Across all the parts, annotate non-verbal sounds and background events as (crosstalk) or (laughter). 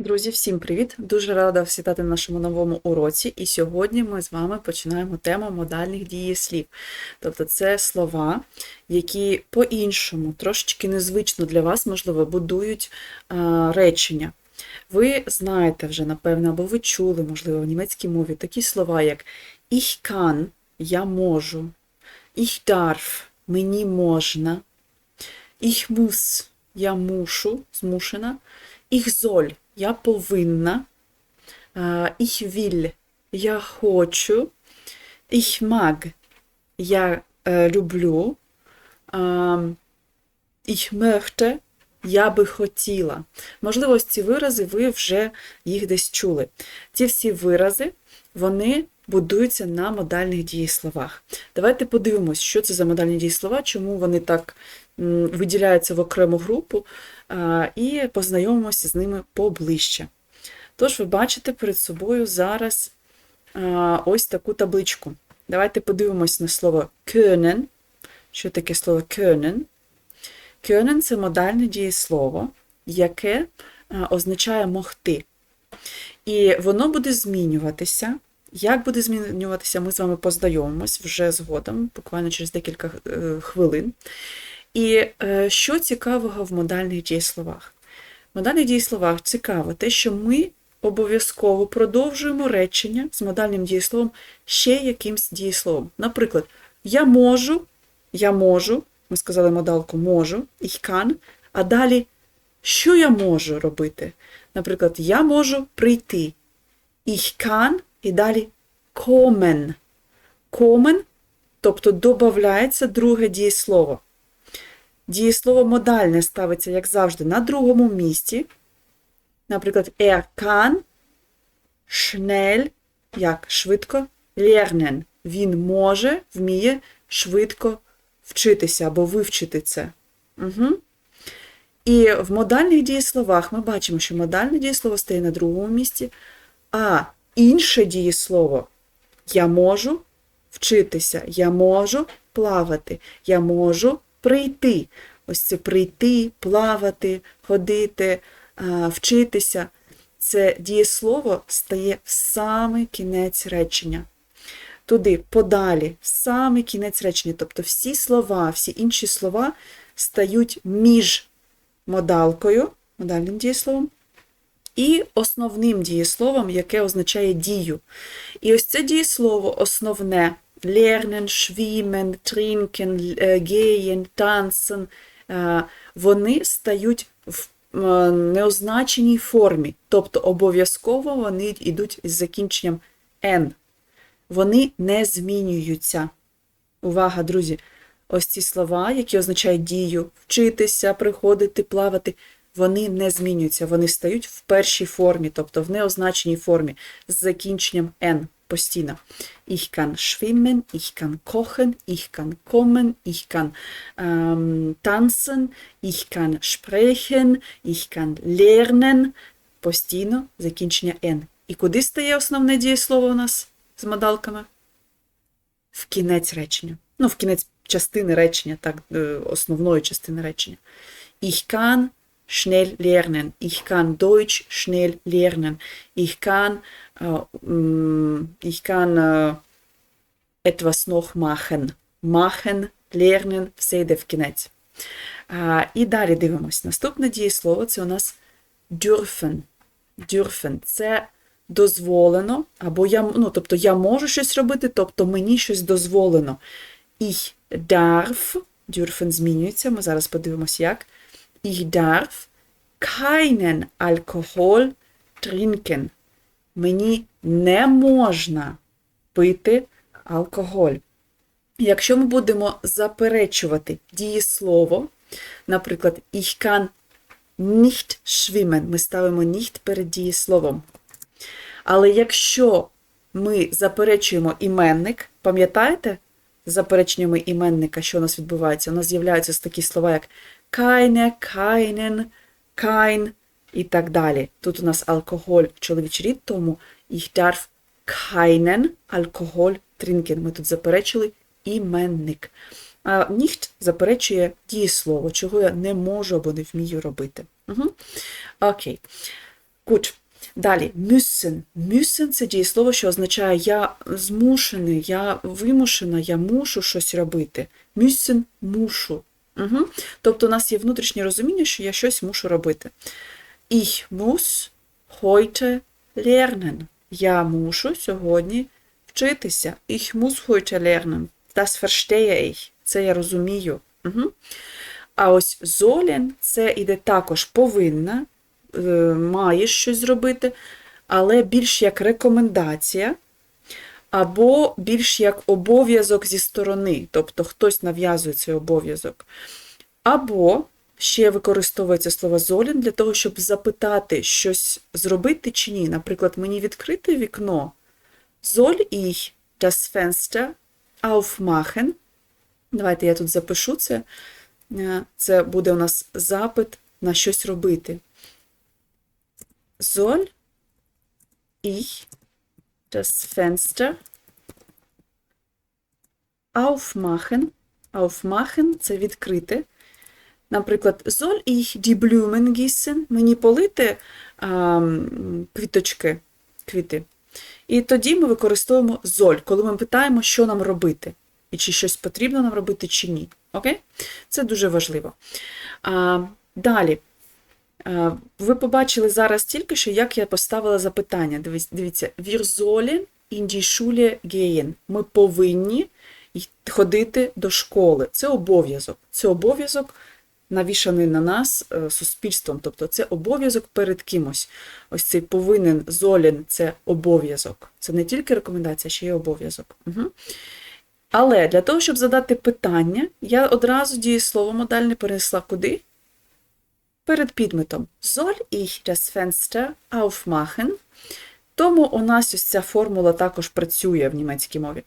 Друзі, всім привіт! Дуже рада всітати на нашому новому уроці. І сьогодні ми з вами починаємо тему модальних дієслів. Тобто це слова, які по-іншому, трошечки незвично для вас, можливо, будують а, речення. Ви знаєте вже, напевно, або ви чули, можливо, в німецькій мові такі слова, як ich kann, я можу, ich darf, мені можна, ich muss, я мушу, змушена, ich soll, я повинна, а, ich will, я хочу, ich mag, я е, люблю, а, ich möchte, я би хотіла. Можливо, ось ці вирази ви вже їх десь чули. Ці всі вирази, вони будуються на модальних дієсловах. Давайте подивимось, що це за модальні дієслова, чому вони так виділяються в окрему групу, і познайомимося з ними поближче. Тож, ви бачите перед собою зараз ось таку табличку. Давайте подивимось на слово können. Що таке слово können? Können – це модальне дієслово, яке означає могти. І воно буде змінюватися. Як буде змінюватися, ми з вами познайомимось вже згодом, буквально через декілька е, хвилин. І е, що цікавого в модальних дієсловах? В модальних дієсловах цікаво те, що ми обов'язково продовжуємо речення з модальним дієсловом ще якимсь дієсловом. Наприклад, я можу, я можу, ми сказали модалку можу, ich kann, а далі що я можу робити? Наприклад, я можу прийти. Ich kann і далі kommen. Kommen, тобто додається друге дієслово. Дієслово модальне ставиться, як завжди, на другому місці. Наприклад, er kann schnell, як швидко, lernen. Він може, вміє швидко вчитися або вивчити це. Угу. І в модальних дієсловах ми бачимо, що модальне дієслово стає на другому місці, а інше дієслово я можу вчитися, я можу плавати, я можу прийти. Ось це прийти, плавати, ходити, вчитися. Це дієслово стає в самий кінець речення. Туди, подалі, в самий кінець речення. Тобто всі слова, всі інші слова стають між модалкою, модальним дієсловом, і основним дієсловом, яке означає дію. І ось це дієслово основне lernen, schwimmen, trinken, е, gehen, tanzen, е, вони стають в е, неозначеній формі, тобто обов'язково вони йдуть з закінченням n. Вони не змінюються. Увага, друзі! Ось ці слова, які означають дію, вчитися, приходити, плавати, вони не змінюються, вони стають в першій формі, тобто в неозначеній формі, з закінченням n постійно. Ich kann schwimmen, ich kann kochen, ich kann kommen, ich kann ähm, tanzen, ich kann sprechen, ich kann lernen. Постійно закінчення n. І куди стає основне дієслово у нас з модалками? В кінець речення. Ну, в кінець частини речення, так, е, основної частини речення. Ich kann schnell lernen. Ich kann Deutsch schnell lernen. Ich kann, äh, mm, ich kann äh, etwas noch machen. Machen, lernen, все йде в кінець. А, і далі дивимось. Наступне дієслово це у нас dürfen. Dürfen. Це дозволено, або я, ну, тобто я можу щось робити, тобто мені щось дозволено. Ich darf, dürfen змінюється, ми зараз подивимося, як. Ich darf keinen Alkohol trinken. Мені не можна пити алкоголь. Якщо ми будемо заперечувати дієслово, наприклад, ich kann nicht schwimmen, ми ставимо nicht перед дієсловом. Але якщо ми заперечуємо іменник, пам'ятаєте запереченнями іменника, що у нас відбувається? У нас з'являються такі слова, як keine, keinen, kein і так далі. Тут у нас алкоголь чоловічий рід, тому ich darf keinen Alkohol trinken. Ми тут заперечили іменник. А nicht заперечує дієслово, чого я не можу або не вмію робити. Угу. Окей. Gut. Далі, müssen. Müssen – це дієслово, що означає я змушений, я вимушена, я мушу щось робити. Müssen – мушу. Угу. Тобто у нас є внутрішнє розуміння, що я щось мушу робити. Ich muss heute lernen. Я мушу сьогодні вчитися. Ich muss heute lernen. Das verstehe ich. Це я розумію. Угу. А ось sollen – це іде також повинна, е, маєш щось зробити, але більш як рекомендація, або більш як обов'язок зі сторони, тобто хтось нав'язує цей обов'язок. Або ще використовується слово sollen для того, щоб запитати щось зробити чи ні. Наприклад, мені відкрити вікно. Soll ich das Fenster aufmachen? Давайте я тут запишу це. Е, Це буде у нас запит на щось робити. Soll ich das Fenster aufmachen? Aufmachen – це відкрити. Наприклад, soll ich die Blumen gießen? Мені полити а, квіточки, квіти. І тоді ми використовуємо soll, коли ми питаємо, що нам робити, і чи щось потрібно нам робити, чи ні. Окей? Це дуже важливо. А, далі. А, ви побачили зараз тільки що, як я поставила запитання. Дивіться, die Schule gehen. Ми повинні ходити до школи. Це обов'язок. Це обов'язок навішаний на нас е, суспільством. Тобто це обов'язок перед кимось. Ось цей повинен золін це обов'язок. Це не тільки рекомендація, ще й обов'язок. Угу. Але для того, щоб задати питання, я одразу дієслово модальне перенесла куди? Перед підметом. Soll ich das Fenster aufmachen? Тому у нас ось ця формула також працює в німецькій мові.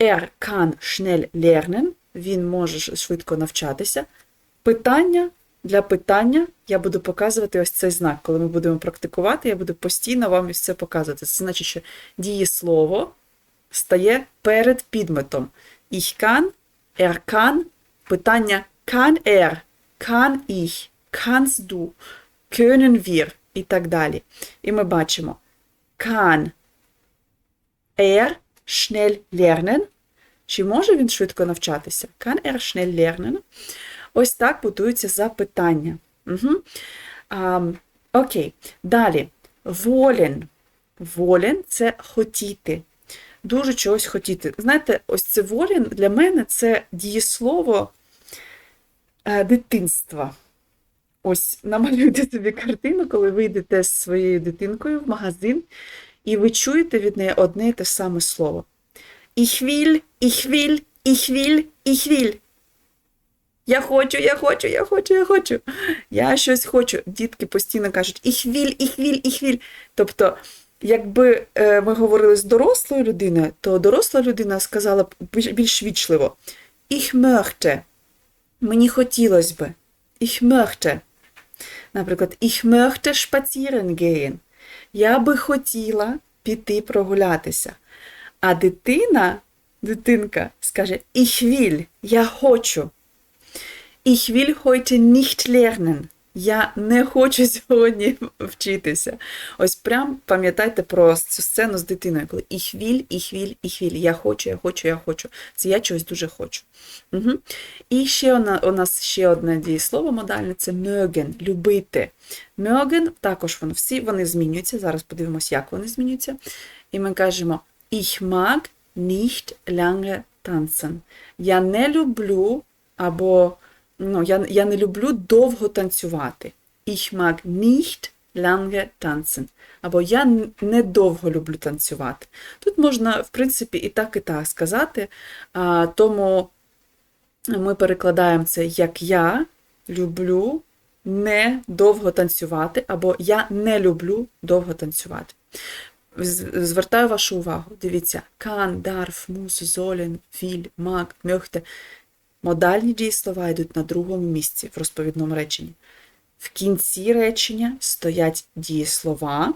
Er kann schnell lernen. Він може швидко навчатися. Питання для питання я буду показувати ось цей знак. Коли ми будемо практикувати, я буду постійно вам ось це показувати. Це значить, що дієслово стає перед підметом. Ich kann, er kann, питання kann er, kann ich, kannst du, können wir і так далі. І ми бачимо kann er schnell lernen. Чи може він швидко навчатися? Kann er schnell lernen? Ось так будуються запитання. Угу. А, окей. Далі. Wollen. Wollen – це хотіти. Дуже чогось хотіти. Знаєте, ось це wollen для мене це дієслово е, дитинства. Ось намалюйте собі картину, коли ви йдете з своєю дитинкою в магазин, і ви чуєте від неї одне і те саме слово. Ich will, ich will, ich will, ich will. Я хочу, я хочу, я хочу, я хочу. Я щось хочу. Дітки постійно кажуть ich will, ich will, ich will. Тобто, якби е, ми говорили з дорослою людиною, то доросла людина сказала б більш вічливо Ich möchte. Мені хотілося би. Ich möchte. Наприклад, ich möchte spazieren gehen. Я би хотіла піти прогулятися. А дитина, дитинка скаже Ich will, я хочу. Ich will heute nicht lernen. Я не хочу (laughs) сьогодні вчитися. Ось прям пам'ятайте про цю сцену з дитиною, коли ich will, ich will, ich will. Я хочу, я хочу, я хочу. Це я чогось дуже хочу. Угу. І ще одна, у нас ще одне дієслово модальне це mögen, любити. Mögen, також воно, всі вони змінюються. Зараз подивимося, як вони змінюються. І ми кажемо Ich mag nicht lange tanzen. Я не люблю або ну, я, я не люблю довго танцювати. Ich mag nicht lange tanzen. Або я не довго люблю танцювати. Тут можна, в принципі, і так, і так сказати. А, тому ми перекладаємо це як я люблю не довго танцювати, або я не люблю довго танцювати. Звертаю вашу увагу. Дивіться, kann, darf, muss, sollen, will, mag, möchte. Модальні дієслова йдуть на другому місці в розповідному реченні. В кінці речення стоять дієслова,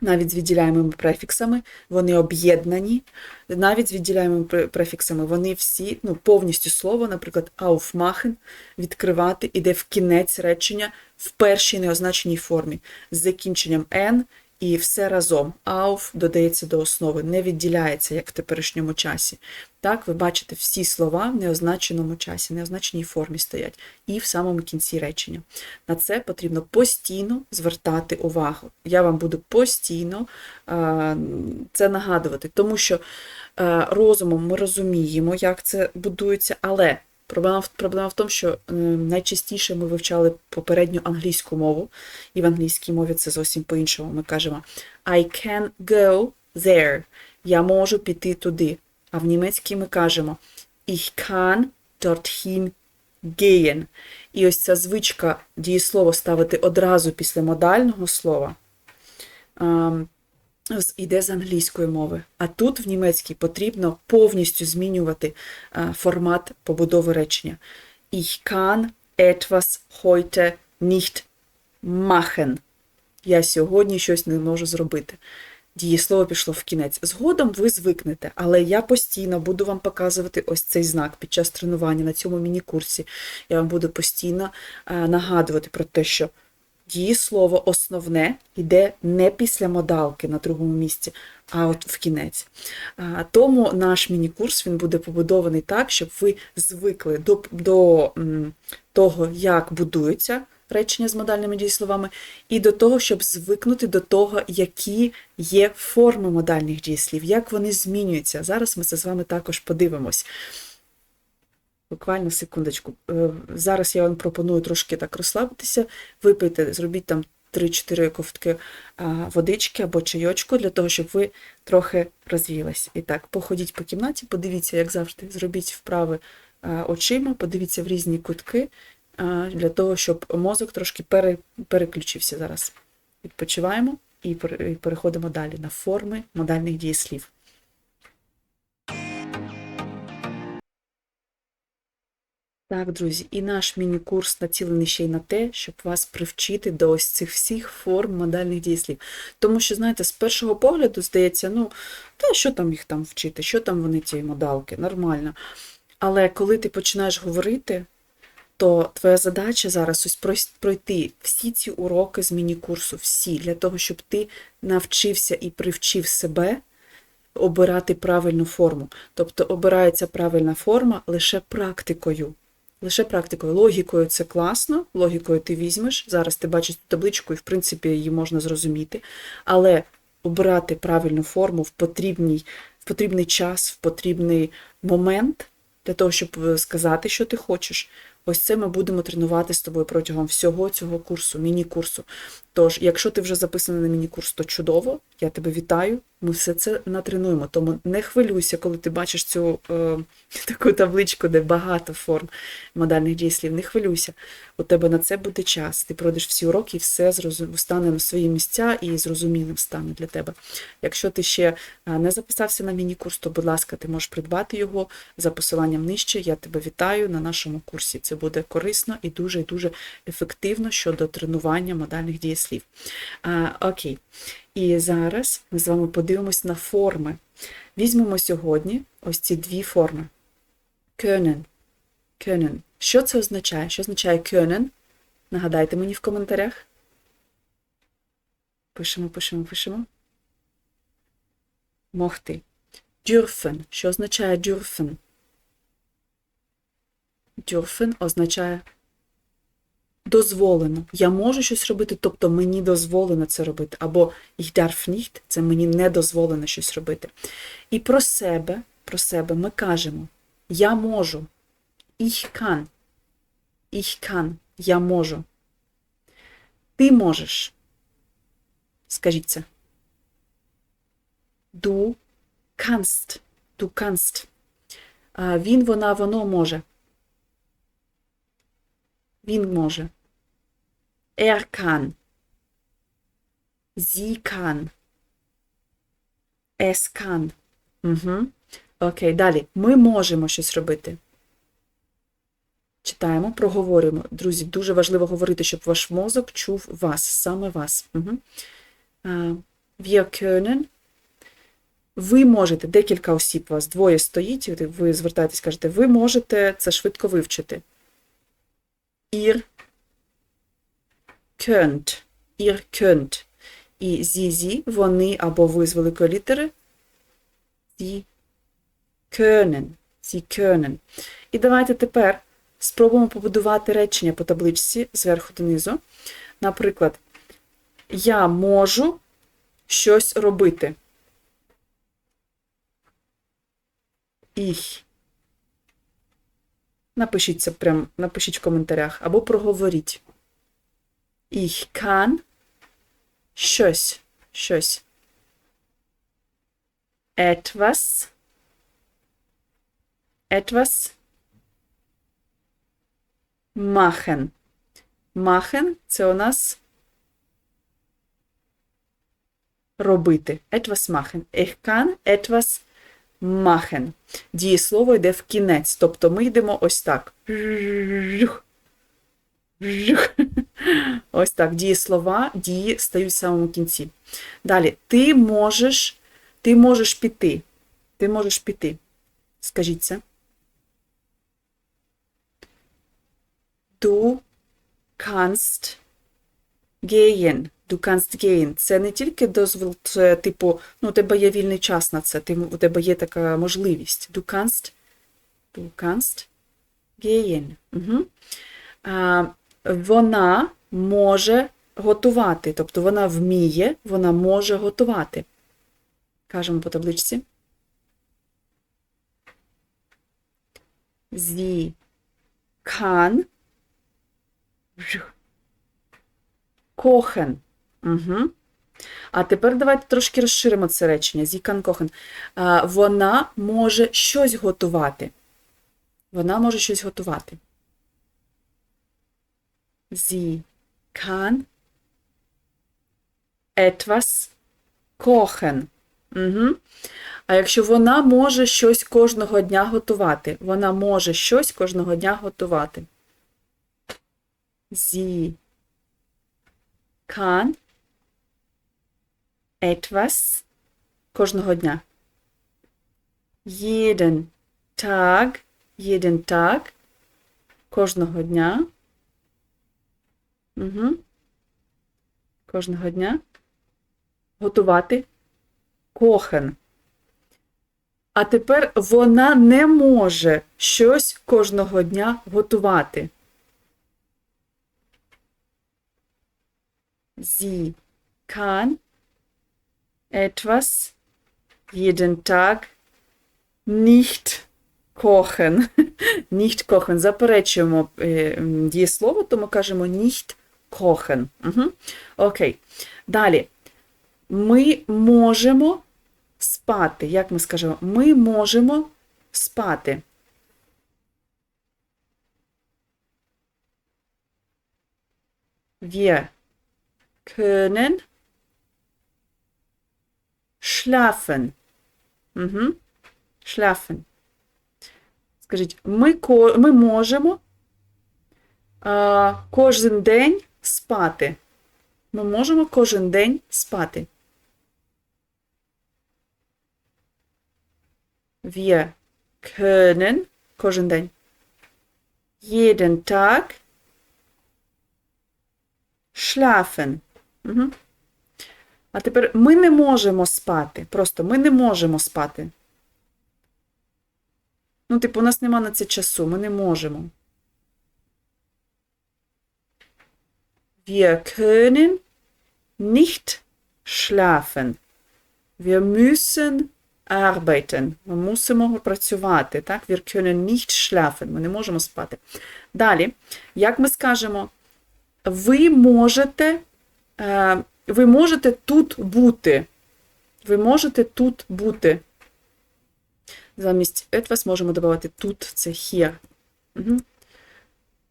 навіть з відділяємими префіксами, вони об'єднані, навіть з відділяємими префіксами, вони всі, ну, повністю слово, наприклад, aufmachen, відкривати, іде в кінець речення в першій неозначеній формі. З закінченням n і все разом. Auf додається до основи, не відділяється, як в теперішньому часі. Так, ви бачите, всі слова в неозначеному часі, неозначеній формі стоять, і в самому кінці речення. На це потрібно постійно звертати увагу. Я вам буду постійно е, це нагадувати, тому що е, розумом ми розуміємо, як це будується, але проблема, в- проблема в тому, що е, найчастіше ми вивчали попередню англійську мову, і в англійській мові це зовсім по-іншому. Ми кажемо I can go there. Я можу піти туди. А в німецькій ми кажемо Ich kann dorthin gehen. І ось ця звичка дієслово ставити одразу після модального слова іде з англійської мови. А тут в німецькій потрібно повністю змінювати е, формат побудови речення. Ich kann etwas heute nicht machen. Я сьогодні щось не можу зробити. Дієслово пішло в кінець. Згодом ви звикнете, але я постійно буду вам показувати ось цей знак під час тренування на цьому міні-курсі. Я вам буду постійно е, нагадувати про те, що дієслово основне йде не після модалки на другому місці, а от в кінець. Тому наш міні-курс він буде побудований так, щоб ви звикли до, до того, як будуються речення з модальними дієсловами, і до того, щоб звикнути до того, які є форми модальних дієслів, як вони змінюються. Зараз ми це з вами також подивимось. Буквально секундочку. Е, Зараз я вам пропоную трошки так розслабитися, випийте, зробіть там 3-4 ковтки водички або чайочку для того, щоб ви трохи розвіялись. І так, походіть по кімнаті, подивіться, як завжди, зробіть вправи очима, подивіться в різні кутки, для того, щоб мозок трошки пере, переключився зараз. Відпочиваємо і переходимо далі на форми модальних дієслів. Так, друзі, і наш міні-курс націлений ще й на те, щоб вас привчити до ось цих всіх форм модальних дієслів. Тому що, знаєте, з першого погляду здається, ну, та що там їх там вчити, що там вони ці модалки, нормально. Але коли ти починаєш говорити, то твоя задача зараз ось пройти всі ці уроки з міні-курсу, всі, для того, щоб ти навчився і привчив себе обирати правильну форму. Тобто обирається правильна форма лише практикою. Лише практикою. Логікою це класно, логікою ти візьмеш. Зараз ти бачиш цю табличку, і в принципі її можна зрозуміти. Але обирати правильну форму в потрібний, в потрібний час, в потрібний момент для того, щоб е, сказати, що ти хочеш. Ось це ми будемо тренувати з тобою протягом всього цього курсу, міні-курсу. Тож, якщо ти вже записаний на міні-курс, то чудово, я тебе вітаю. Ми все це натренуємо. Тому не хвилюйся, коли ти бачиш цю е, (laughs) таку табличку, де багато форм модальних дієслів. Не хвилюйся. У тебе на це буде час. Ти пройдеш всі уроки і все стане на свої місця і зрозумілим стане для тебе. Якщо ти ще е, не записався на міні-курс, то, будь ласка, ти можеш придбати його за посиланням нижче. Я тебе вітаю на нашому курсі. Це буде корисно і дуже і дуже ефективно щодо тренування модальних дієслів. А, окей. І зараз ми з вами подивимось на форми. Візьмемо сьогодні ось ці дві форми. Können. Können. Що це означає? Що означає können? Нагадайте мені в коментарях. Пишемо, пишемо, пишемо. Могти. Dürfen. Що означає dürfen? Dürfen означає дозволено. Я можу щось робити, тобто мені дозволено це робити. Або ich darf nicht, це мені не дозволено щось робити. І про себе, про себе ми кажемо: я можу. Ich kann. Ich kann. Я можу. Ти можеш. Скажіть це. Du kannst. Du kannst. Він, вона, воно може. Він може. Er kann. Sie kann. Es kann. Угу. Окей, далі. Ми можемо щось робити. Читаємо, проговорюємо. Друзі, дуже важливо говорити, щоб ваш мозок чув вас, саме вас. Угу. Wir können. Ви можете, декілька осіб у вас, двоє стоїть, ви звертаєтесь, кажете, ви можете це швидко вивчити. Ihr könnt. Ihr könnt. І sie, вони або ви з великої літери. Sie können. Sie können. І давайте тепер спробуємо побудувати речення по табличці зверху донизу. Наприклад, я можу щось робити. Ich. Напишіть це прям, напишіть в коментарях або проговоріть. Ich kann щось, щось. Etwas. Etwas machen. Machen – це у нас робити. Etwas machen. Ich kann etwas machen. Дієслово йде в кінець. Тобто ми йдемо ось так. Ось так. Дієслова, дії стають в самому кінці. Далі, ти можеш, ти можеш піти. Ти можеш піти. Скажіть це. Du kannst gehen. Du kannst gehen. Це не тільки дозвіл, це типу, ну, у тебе є вільний час на це, ти, у тебе є така можливість. Du kannst, du kannst gehen. Угу. А, вона може готувати, тобто вона вміє, вона може готувати. Кажемо по табличці. Sie kann kochen. Угу. А тепер давайте трошки розширимо це речення. Sie kann kochen. Вона може щось готувати. Вона може щось готувати. Sie kann etwas kochen. Угу. А якщо вона може щось кожного дня готувати, вона може щось кожного дня готувати. Sie kann etwas кожного дня. Jeden Tag, jeden Tag кожного дня. Угу. Кожного дня. Готувати кохен. А тепер вона не може щось кожного дня готувати. Sie kann etwas jeden Tag nicht kochen. (laughs) Nicht kochen. Заперечуємо е, дієслово, тому кажемо nicht kochen. Угу. Окей. Далі. Ми можемо спати. Як ми скажемо? Ми можемо спати. Wir können schlafen. Угу. Schlafen. Скажіть, ми, ми можемо а, кожен день спати. Ми можемо кожен день спати. Wir können кожен день. Jeden Tag schlafen. Угу. А тепер ми не можемо спати. Просто ми не можемо спати. Ну, типу, у нас нема на це часу, ми не можемо. Wir können nicht schlafen. Wir müssen arbeiten. Ми мусимо працювати. Так? Wir können nicht schlafen. Ми не можемо спати. Далі, як ми скажемо, ви можете, е, ви можете тут бути. Ви можете тут бути. Замість etwas можемо додати тут, це here. Угу.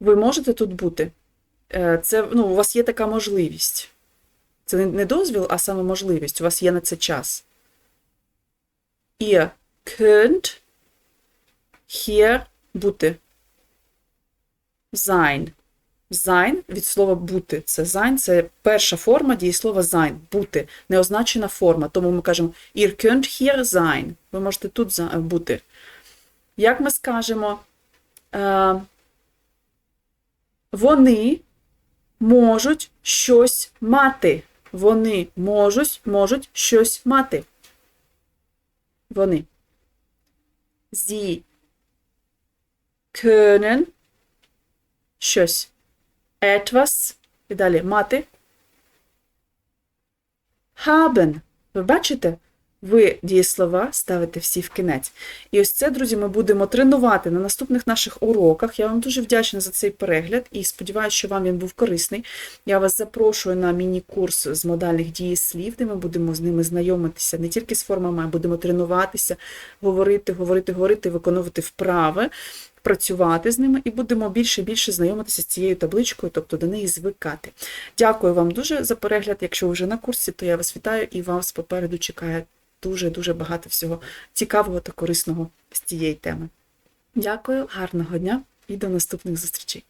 Ви можете тут бути. Е, це, ну, У вас є така можливість. Це не дозвіл, а саме можливість. У вас є на це час. Ihr könnt hier бути. Sein. Sein від слова бути. Це sein, це перша форма дієслова sein, бути, неозначена форма. Тому ми кажемо ihr könnt hier sein. Ви можете тут бути. Як ми скажемо, е, вони можуть щось мати. Вони можуть, можуть щось мати. Вони. Sie können щось. Etwas. І далі мати. Haben. Ви бачите? Ви дієслова ставите всі в кінець. І ось це, друзі, ми будемо тренувати на наступних наших уроках. Я вам дуже вдячна за цей перегляд і сподіваюся, що вам він був корисний. Я вас запрошую на міні-курс з модальних дієслів, де ми будемо з ними знайомитися не тільки з формами, а будемо тренуватися, говорити, говорити, говорити, виконувати вправи, працювати з ними і будемо більше і більше знайомитися з цією табличкою, тобто до неї звикати. Дякую вам дуже за перегляд. Якщо ви вже на курсі, то я вас вітаю і вас попереду чекає дуже-дуже багато всього цікавого та корисного з цієї теми. Дякую, гарного дня і до наступних зустрічей!